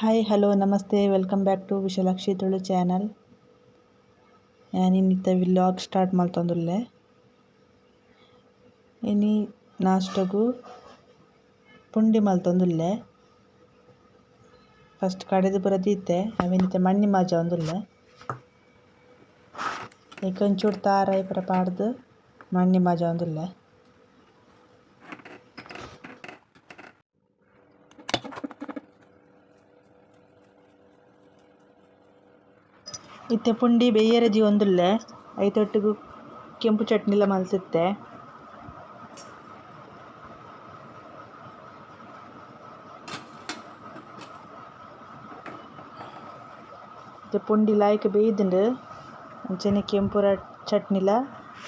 Hi hello ನಮಸ್ತೆ. Welcome back to Vishalakshi Tulu channel ನಾನಿನ್ನಿತ್ತ vlog start ಮಾಡ್ತಂದುಲ್ಲೆ. ಇನಿ ನಾಷ್ಟಗು ಪುಂಡಿ ಮಲ್ತಂದುಲ್ಲೆ. ಫಸ್ಟ್ ಕಡೆದು ಬರದಿತ್ತೆ ಅವಿನಿತ್ತೆ ಮಣ್ಣಿ ಮಾಜ ಒಂದುಲ್ಲೆ. ಏಕೊಂಚೂರು ತಾರ ಇಬ್ಬರ ಪಾಡ್ದು ಮಣ್ಣಿ ಮಾಜ ಒಂದುಲ್ಲೆ. ಇತ್ತೆ ಪುಂಡಿ ಬೆಯ್ಯರಜಿ ಒಂದುಲ್ಲೆ, ಐತೊಟ್ಟಿಗು ಕೆಂಪು ಚಟ್ನಿಲ ಮಲ್ತಿತ್ತೆ ಇತ್ತೆ ಪುಂಡಿ ಲಾಯ್ಕ್ ಬೇಯ್ದುಂಡು ಅಂಚನೆ ಕೆಂಪುರ ಚಟ್ನಿಲ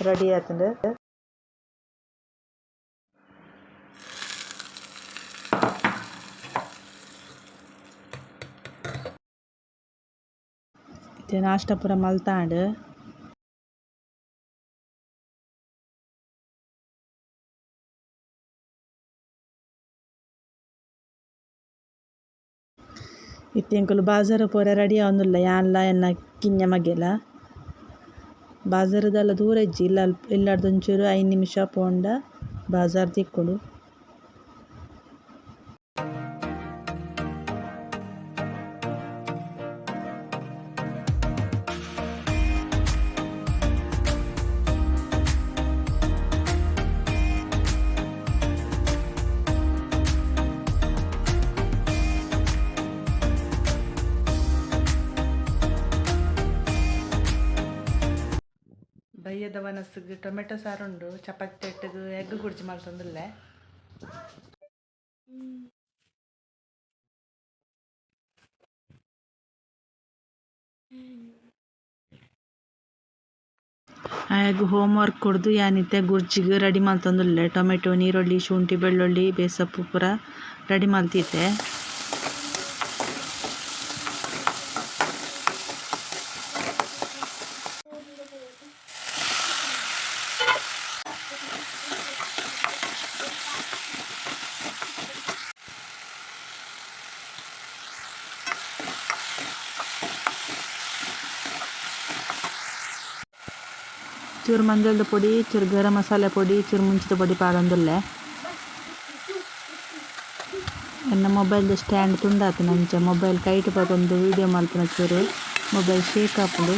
ರೆಡಿ ಆತುಂಡು. ಇತ್ತೆ ನಾಷ್ಟ ಪೂರ ಮಲ್ತಾಂಡ್. ಇತ್ತೆಂಕುಲು ಬಾಜಾರ್ ಪೂರ ರೆಡಿ ಆವೊಂದುಲ್ಲ ಯಾನ್ಲ ಎನ್ನ ಕಿಂಜ ಮಗೆಲ ಬಾಜಾರ್‌ದಲ ದೂರ ಇಜ್ಜಿ, ಇಲ್ಲ, ಇಲ್ಲಾರ್ದಂಚೂರು ಐದು ನಿಮಿಷ ಪೋಂಡ ಬಾಜಾರ್ ತಿಕ್ಕುಂಡು ಬಯ್ಯದ ವನಸ್ಗ್ ಟೊಮೆಟೊ ಸಾರುಂಡು, ಚಪಾತಿ ತೆಟ್ಟಗ್ ಎಗ್ ಗುರ್ಜಿ ಮಲ್ತೊಂದುಲ್ಲೆ ಎಗ್ ಹೋಮ್ ವರ್ಕ್ ಕೊಡ್ದು ಯಾನಿತ್ತೆ ಗುರ್ಜಿಗ್ ರೆಡಿ ಮಲ್ತೊಂದುಲ್ಲೆ ಟೊಮೆಟೊ, ನೀರುಳ್ಳಿ, ಶುಂಠಿ, ಬೆಳ್ಳುಳ್ಳಿ, ಬೇಸಪ್ಪು ಪೂರ ರೆಡಿ ಮಲ್ತಿತ್ತೆ ಚೂರು ಮಂಜಲ್ದ ಪೊಡಿ, ಚೂರು ಗರಂ ಮಸಾಲೆ ಪೊಡಿ, ಚೂರು ಮುಂಚಿದ ಪೊಡಿ ಪಾಡೊಂದುಲ್ಲೆ ಎನ್ನ ಮೊಬೈಲ್ದ ಸ್ಟ್ಯಾಂಡ್ ತುಂಡಾತು ನಂಚ. ಮೊಬೈಲ್ ಕೈಟ್ ಪತೊಂದು ವೀಡಿಯೋ ಮಲ್ಪುನ ಚೂರು. ಮೊಬೈಲ್ ಶೇಕ್ ಆಪುಂಡು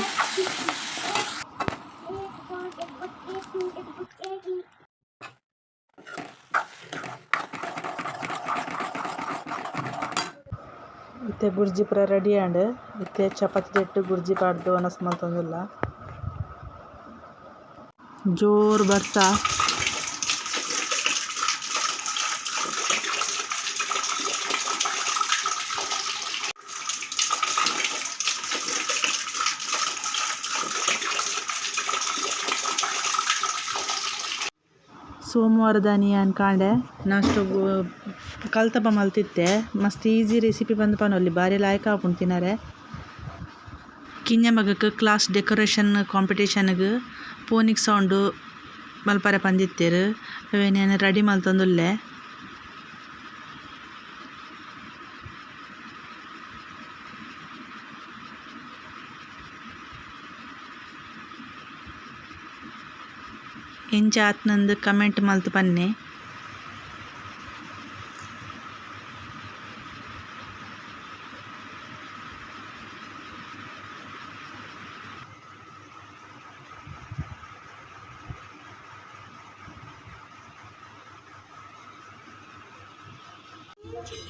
ಇತ್ತೆ ಗುರ್ಜಿ ಪೂರ ರೆಡಿ ಆಂಡ್ ಇತ್ತೆ ಚಪಾತಿ ದೆಟ್ಟು ಗುರ್ಜಿ ಪಾಡ್ದು ಅನಸ್ ಮಲ್ತೊಂದುಲ್ಲ ಜೋರು ಬರ್ತಾ. ಸೋಮವಾರದ ನಿಯಾನ್ ಕಾಂಡೆ. ಅಷ್ಟು ಕಲ್ತಪ್ಪ ಮಲ್ತಿತ್ತೆ ಮಸ್ತ್ ಈಸಿ ರೆಸಿಪಿ ಬಂದಪ್ಪ ಅಲ್ಲಿ ಬಾರಿ ಲಾಯ್ಕ್ ಹಾಕೊಂಡು ತಿನರೆ ಕಿಂಜ ಮಗಕ್ ಕ್ಲಾಸ್ ಡೆಕೋರೇಷನ್ ಕಾಂಪಿಟೇಷನ್ಗ್ ಪೋನಿಕ್ ಸೌಂಡು ಮಲ್ಪರೆ ಪಂದಿತ್ತೆರ್. ಅವೆನ್ ರೆಡಿ ಮಲ್ತೊಂದುಲ್ಲೆ ಎಂಚ ಆತ್ನಂದ್ ಕಮೆಂಟ್ ಮಲ್ತ್ ಪನ್ನೆ.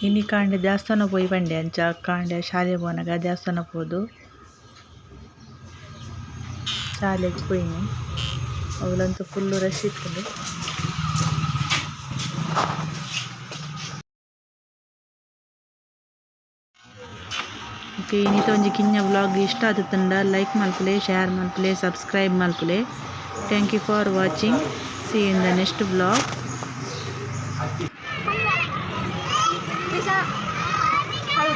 ಇನಿ ಕಾಂಡೆ ದೇವಸ್ಥಾನ ಪೋಯಿ ಪಂಡೆ ಅಂಚ ಕಾಂಡೆ ಶಾಲೆ ಪೋನಗ ದೇವಸ್ಥಾನ ಪೋದು ಶಾಲೆಗ್ ಪೋಯಿನಿ ಅವಲಂತೂ ಫುಲ್ಲು ರಶ್ ಇತ್ತುಂಡು ಓಕೆ ಇನ್ನಿತ ಒಂಜಿ ಕಿಂಜ ವ್ಲಾಗ್ ಇಷ್ಟ ಆತುಂಡ ಲೈಕ್ ಮಲ್ಪುಲೆ ಶೇರ್ ಮಲ್ಪುಲೆ ಸಬ್ಸ್ಕ್ರೈಬ್ ಮಲ್ಪುಲೆ thank you for watching see in the next vlog 还有